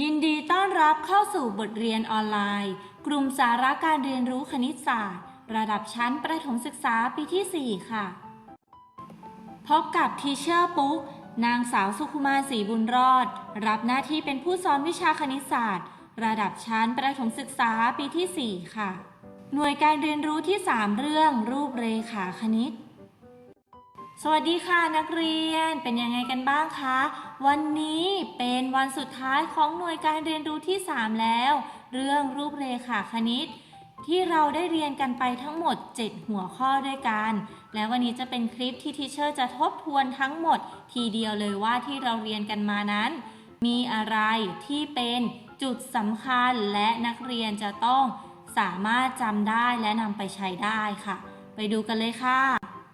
ยินดีต้อนรับเข้าสู่บทเรียนออนไลน์ กลุ่มสาระการเรียนรู้คณิตศาสตร์ ระดับชั้นประถมศึกษาปีที่ 4 ค่ะ พบกับทีเชอร์ปุ๊ก นางสาวสุขุมาศรีบุญรอด รับหน้าที่เป็นผู้สอนวิชาคณิตศาสตร์ ระดับชั้นประถมศึกษาปีที่ 4 ค่ะ หน่วยการเรียนรู้ที่ 3 เรื่องรูปเรขาคณิต สวัสดีค่ะนักเรียนเป็นยังไงกันบ้างคะ วันนี้เป็นวันสุดท้ายของหน่วยการเรียนรู้ที่ 3 แล้ว เรื่องรูปเรขาคณิต ที่เราได้เรียนกันไปทั้งหมด 7 หัวข้อด้วยกัน และวันนี้จะเป็นคลิปที่ทีเชอร์จะทบทวนทั้งหมด ทีเดียวเลยว่าที่เราเรียนกันมานั้น มีอะไรที่เป็น จุดสำคัญและนักเรียนจะต้องสามารถจำได้และนำไปใช้ได้ค่ะ ไปดูกันเลยค่ะ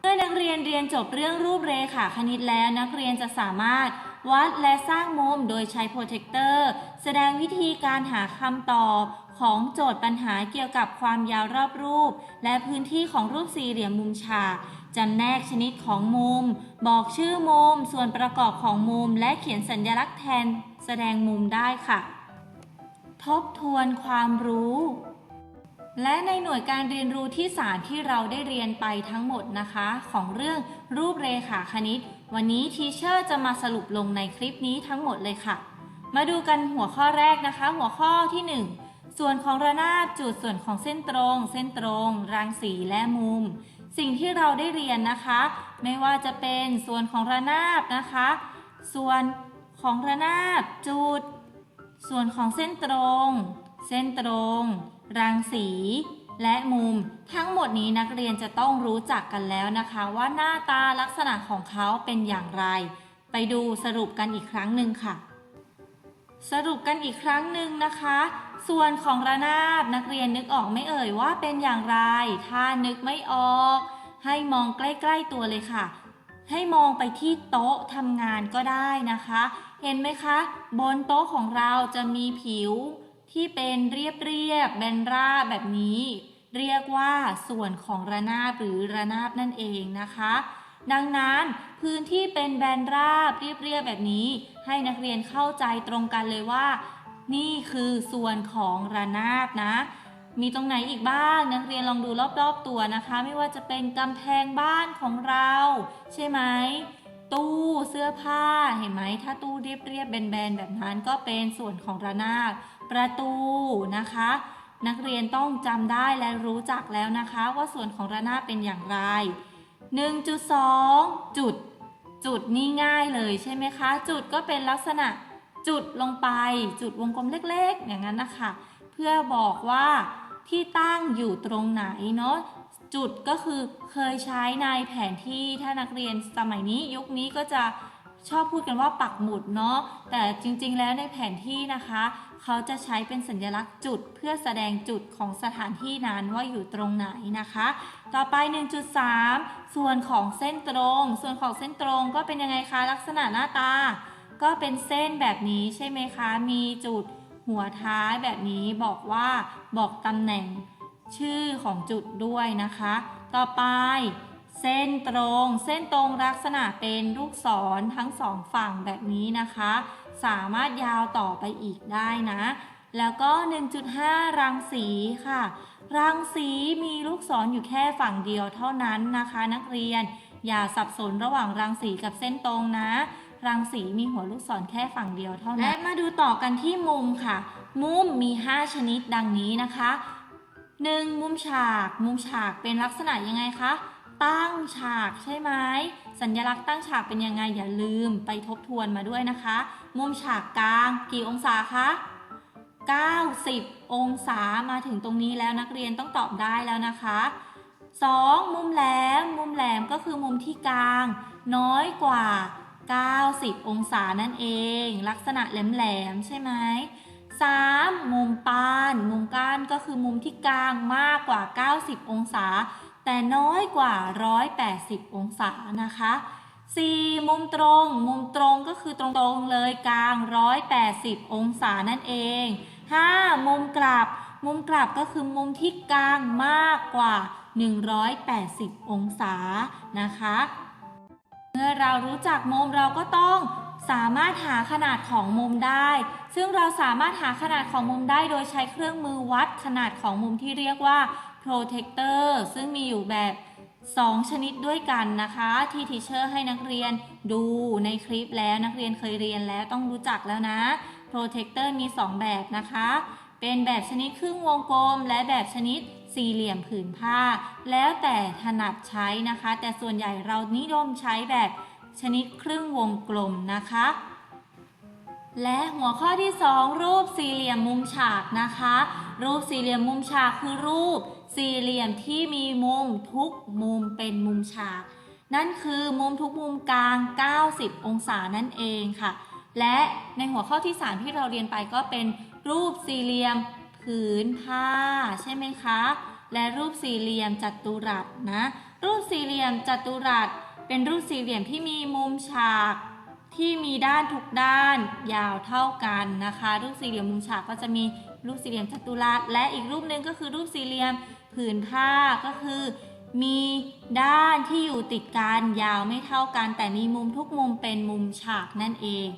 เมื่อนักเรียนเรียนจบเรื่องรูปเรขาคณิตแล้วนักเรียนจะสามารถวัดและสร้างมุมโดยใช้โปรเจคเตอร์แสดงวิธีการหาคำตอบของโจทย์ปัญหาเกี่ยวกับความยาวรอบรูป และพื้นที่ของรูปสี่เหลี่ยมมุมฉากจำแนกชนิดของมุม บอกชื่อมุม ส่วนประกอบของมุม และเขียนสัญลักษณ์แทนแสดงมุมได้ค่ะ ทบทวนความรู้ และในหน่วยการเรียนรู้ที่ 3 ที่เราได้เรียนไปทั้งหมดนะคะ ของเรื่องรูปเรขาคณิต วันนี้ทีเชอร์จะมาสรุปลงในคลิปนี้ทั้งหมดเลยค่ะ มาดูกันหัวข้อแรกนะคะ หัวข้อที่ 1 ส่วนของระนาบจุดส่วนของเส้นตรง เส้นตรง รังสีและมุม สิ่งที่เราได้เรียนนะคะ ไม่ว่าจะเป็นส่วนของระนาบนะคะ ส่วนของระนาบจุด ส่วนของเส้นตรง เส้นตรง รังสี และมุม ทั้งหมดนี้นักเรียนจะต้องรู้จักกันแล้วนะคะ ว่าหน้าตาลักษณะของเขาเป็นอย่างไร ไปดูสรุปกันอีกครั้งหนึ่งค่ะ สรุปกันอีกครั้งหนึ่งนะคะ ส่วนของระนาบนักเรียนนึกออกไม่เอ่ยว่าเป็นอย่างไร ถ้านึกไม่ออก ให้มองใกล้ ๆตัวเลยค่ะ ให้มองไปที่โต๊ะทำงานก็ได้นะคะ เห็นไหมคะ บนโต๊ะของเราจะมีผิวที่เป็นเรียบเรียบๆแบนราบแบบนี้ เรียกว่าส่วนของระนาบหรือระนาบนั่นเองนะคะ ดังนั้นพื้นที่เป็นแบนราบเรียบๆแบบนี้ ให้นักเรียนเข้าใจตรงกันเลยว่า นี่คือส่วนของระนาบนะมีตรงไหนอีกบ้างนักเรียนลองดูรอบๆตัวนะคะ ไม่ว่าจะเป็นกำแพงบ้านของเรา ใช่ไหม สื้อผ้าเห็นไหมถ้าตู้เรียบๆแบนๆแบบนั้นก็เป็นส่วนของระนาบประตูนะคะ นักเรียนต้องจำได้และรู้จักแล้วนะคะ ว่าส่วนของระนาบเป็นอย่างไร 1.2 จุด จุดนี่ง่ายเลยใช่ไหมคะ จุดก็เป็นลักษณะจุดลงไป จุดวงกลมเล็กๆ อย่างนั้นนะคะ เพื่อบอกว่าที่ตั้งอยู่ตรงไหนเนาะจุดก็คือเคยใช้ในแผนที่ถ้านักเรียนสมัยนี้ยุคนี้ก็จะ ชอบพูดกันว่าปักหมุดเนาะแต่จริงๆแล้วในแผนที่นะคะ เขาจะใช้เป็นสัญลักษณ์จุดเพื่อแสดงจุดของสถานที่นั้นว่าอยู่ตรงไหนนะคะ ต่อไป 1.3 ส่วนของเส้นตรง ส่วนของเส้นตรงก็เป็นยังไงคะลักษณะหน้าตา ก็เป็นเส้นแบบนี้ใช่ไหมคะ มีจุดหัวท้ายแบบนี้บอกว่าบอกตำแหน่งชื่อของจุดด้วยนะคะ ต่อไป เส้นตรง เส้นตรงลักษณะเป็นลูกศรทั้งสองฝั่งแบบนี้นะคะ สามารถยาวต่อไปอีกได้นะ แล้วก็ 1.5 รังสีค่ะ รังสีมีลูกศรออยู่แค่ฝั่งเดียวเท่านั้นนะคะ นักเรียน อย่าสับสนระหว่างรังสีกับเส้นตรงนะ รังสีมีหัวลูกศรแค่ฝั่งเดียวเท่านั้น และมาดูต่อกันที่มุมค่ะ มุมมี 5 ชนิดดังนี้นะคะ 1. มุมฉาก มุมฉากเป็นลักษณะยังไงคะ ตั้งฉากใช่ไหมสัญลักษณ์ตั้งฉากเป็นยังไงอย่าลืมไปทบทวนมาด้วยนะคะ มุมฉากกลางกี่องศาคะ90 องศามาถึงตรงนี้แล้วนักเรียนต้องตอบได้แล้วนะคะ 2. มุมแหลม มุมแหลมก็คือมุมที่กลาง น้อยกว่า 90 องศานั่นเอง ลักษณะแหลมๆใช่ไหม 3. มุมปาน มุมก้านก็คือมุมที่กลางมากกว่า 90 องศา แต่น้อยกว่า 180 องศานะคะ 4. มุมตรง มุมตรงก็คือตรงๆเลยกลาง 180 องศานั่นเอง 5. มุมกลับ มุมกลับก็คือมุมที่กลางมากกว่า 180 องศานะคะ เมื่อเรารู้จักมุมเราก็ต้องสามารถหาขนาดของมุมได้ ซึ่งเราสามารถหาขนาดของมุมได้โดยใช้เครื่องมือวัดขนาดของมุมที่เรียกว่า protector ซึ่งมีอยู่แบบ 2 ชนิดด้วยกันนะคะ ที่ทีเชอร์ให้นักเรียนดูในคลิปแล้วนักเรียนเคยเรียนแล้วต้องรู้จักแล้วนะ protector มี 2 แบบนะคะ เป็นแบบชนิดครึ่งวงกลม และแบบชนิดสี่เหลี่ยมผืนผ้า แล้วแต่ถนัดใช้นะคะ แต่ส่วนใหญ่เรานิยมใช้แบบชนิดครึ่งวงกลมนะคะ และหัวข้อที่ 2 รูปสี่เหลี่ยมมุมฉากนะคะ รูปสี่เหลี่ยมมุมฉากคือรูป สี่เหลี่ยมที่มีมุมทุกมุมเป็นมุมฉาก นั่นคือมุมทุกมุมกลาง 90 องศานั่นเองค่ะ และในหัวข้อที่ 3 ที่เราเรียนไปก็เป็นรูปสี่เหลี่ยมผืนผ้าใช่ไหมคะ และรูปสี่เหลี่ยมจัตุรัสนะ รูปสี่เหลี่ยมจัตุรัส เป็นรูปสี่เหลี่ยมที่มีมุมฉากที่มีด้านทุกด้านยาวเท่ากันนะคะ รูปสี่เหลี่ยมมุมฉากก็จะมีรูปสี่เหลี่ยมจัตุรัสและอีกรูปหนึ่งก็คือรูปสี่เหลี่ยม ผืนผ้าก็คือ มีด้านที่อยู่ติดกันยาวไม่เท่ากัน แต่มีมุมทุกมุมเป็นมุมฉากนั่นเอง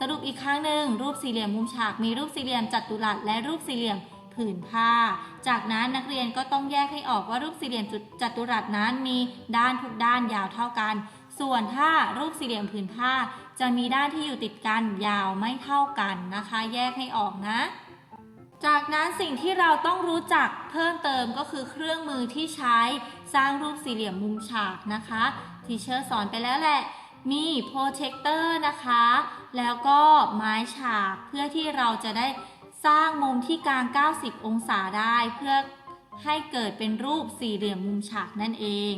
สรุปอีกครั้งหนึ่งรูปสี่เหลี่ยมมุมฉาก มีรูปสี่เหลี่ยมจัตุรัสและรูปสี่เหลี่ยมผืนผ้า จากนั้นนักเรียนก็ต้องแยกให้ออกว่ารูปสี่เหลี่ยมจัตุรัสนั้นมีด้านทุกด้านยาวเท่ากัน ส่วนถ้ารูปสี่เหลี่ยมผืนผ้า จะมีด้านที่อยู่ติดกันยาวไม่เท่ากันนะคะ แยกให้ออกนะ จากนั้นสิ่งที่เราต้องรู้จักเพิ่มเติมก็คือเครื่องมือที่ใช้สร้างรูปสี่เหลี่ยมมุมฉากนะคะทีเชอร์สอนไปแล้วแหละ มีโปรเจคเตอร์นะคะ แล้วก็ไม้ฉากเพื่อที่เราจะได้สร้างมุมที่กลาง 90 องศาได้ เพื่อให้เกิดเป็นรูปสี่เหลี่ยมมุมฉากนั่นเอง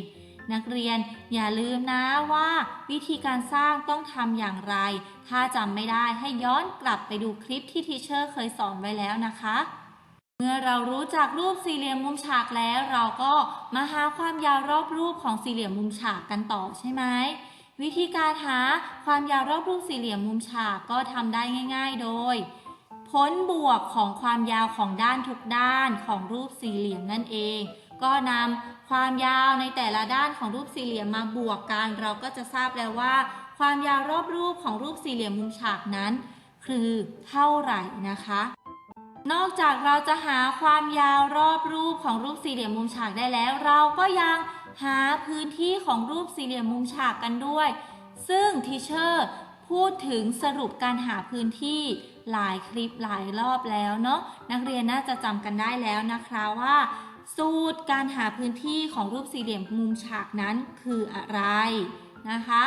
นักเรียนอย่าลืมนะว่าวิธีการสร้างต้องทำอย่างไร ถ้าจำไม่ได้ให้ย้อนกลับไปดูคลิปที่ทีเชอร์เคยสอนไว้แล้วนะคะ เมื่อเรารู้จักรูปสี่เหลี่ยมมุมฉากแล้ว เราก็มาหาความยาวรอบรูปของสี่เหลี่ยมมุมฉากกันต่อใช่ไหมวิธีการหาความยาวรอบรูปสี่เหลี่ยมมุมฉากก็ทำได้ง่าย ๆ โดยผลบวกของความยาวของด้านทุกด้านของรูปสี่เหลี่ยมนั่นเอง ก็นำความยาวในแต่ละด้านของรูปสี่เหลี่ยมมาบวกกัน เราก็จะทราบแล้วว่า ความยาวรอบรูปของรูปสี่เหลี่ยมมุมฉากนั้น คือเท่าไหร่นะคะ นอกจากเราจะหาความยาวรอบรูปของรูปสี่เหลี่ยมมุมฉากได้แล้ว เราก็ยังหาพื้นที่ของรูปสี่เหลี่ยมมุมฉากกันด้วย ซึ่งทีเชอร์พูดถึงสรุปการหาพื้นที่หลายคลิปหลายรอบแล้วเนาะนักเรียนน่าจะจำกันได้แล้วนะคะว่า สูตรการหาพื้นที่ของรูปสี่เหลี่ยมมุมฉากนั้นคืออะไรนะคะ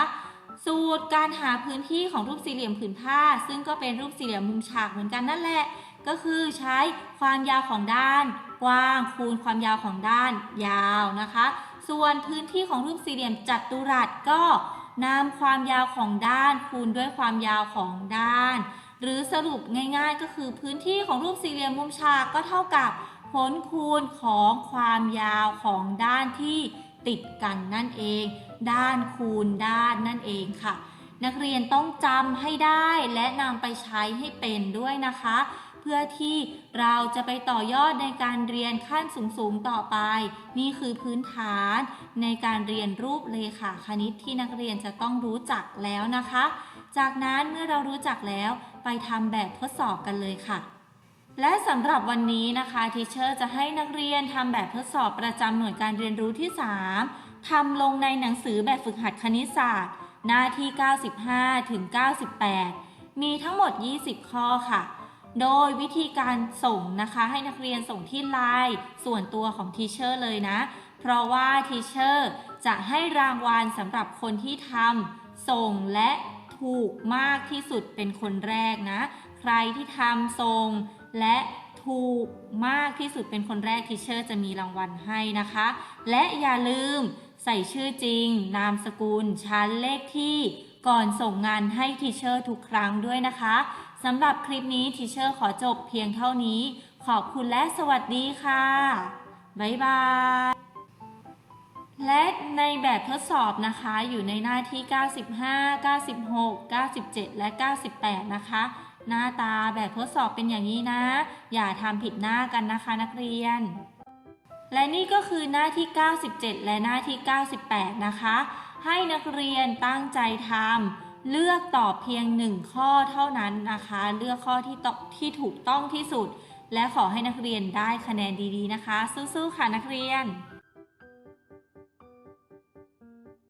สูตรการหาพื้นที่ของรูปสี่เหลี่ยมผืนผ้า ซึ่งก็เป็นรูปสี่เหลี่ยมมุมฉากเหมือนกันนั่นแหละ ก็คือใช้ความยาวของด้าน กว้างคูณความยาวของด้านยาวนะคะ ส่วนพื้นที่ของรูปสี่เหลี่ยมจัตุรัสก็นำความยาวของด้านคูณด้วยความยาวของด้าน หรือสรุปง่าย ๆ ก็คือพื้นที่ของรูปสี่เหลี่ยมมุมฉากก็เท่ากับ ผลคูณของความยาวของด้านที่ติดกันนั่นเอง ด้านคูณด้านนั่นเองค่ะ นักเรียนต้องจำให้ได้และนำไปใช้ให้เป็นด้วยนะคะ เพื่อที่เราจะไปต่อยอดในการเรียนขั้นสูงๆต่อไป นี่คือพื้นฐานในการเรียนรูปเลขาคณิตที่นักเรียนจะต้องรู้จักแล้วนะคะ จากนั้นเมื่อเรารู้จักแล้วไปทำแบบทดสอบกันเลยค่ะ และสำหรับวันนี้นะคะทีเชอร์จะให้นักเรียนทำแบบทดสอบประจำหน่วยการเรียนรู้ที่ 3ทำลงในหนังสือแบบฝึกหัดคณิตศาสตร์ หน้าที่ 95 ถึง 98 มีทั้งหมด 20 ข้อค่ะ โดยวิธีการส่งนะคะให้นักเรียนส่งที่ไลน์ส่วนตัวของทีเชอร์เลยนะ เพราะว่าทีเชอร์จะให้รางวัลสำหรับคนที่ทำส่งและถูกมากที่สุดเป็นคนแรกนะ ใครที่ทำส่ง และถูกมากที่สุดเป็นคนแรกทีเชอร์จะมีรางวัลให้นะคะ และอย่าลืมใส่ชื่อจริง นามสกุล ชั้นเลขที่ก่อนส่งงานให้ทีเชอร์ทุกครั้งด้วยนะคะสำหรับคลิปนี้ทีเชอร์ขอจบเพียงเท่านี้ ขอบคุณและสวัสดีค่ะ บ๊ายบายและในแบบทดสอบนะคะอยู่ในหน้าที่ 95 96 97 และ 98 นะคะ หน้าตาแบบทดสอบเป็นอย่างนี้นะ อย่าทำผิดหน้ากันนะคะนักเรียน และนี่ก็คือหน้าที่ 97 และหน้าที่ 98 นะคะ ให้นักเรียนตั้งใจทำเลือกตอบเพียงหนึ่งข้อเท่านั้นนะคะ เลือกข้อที่ตอบที่ถูกต้องที่สุด และขอให้นักเรียนได้คะแนนดีๆนะคะ สู้ๆค่ะนักเรียน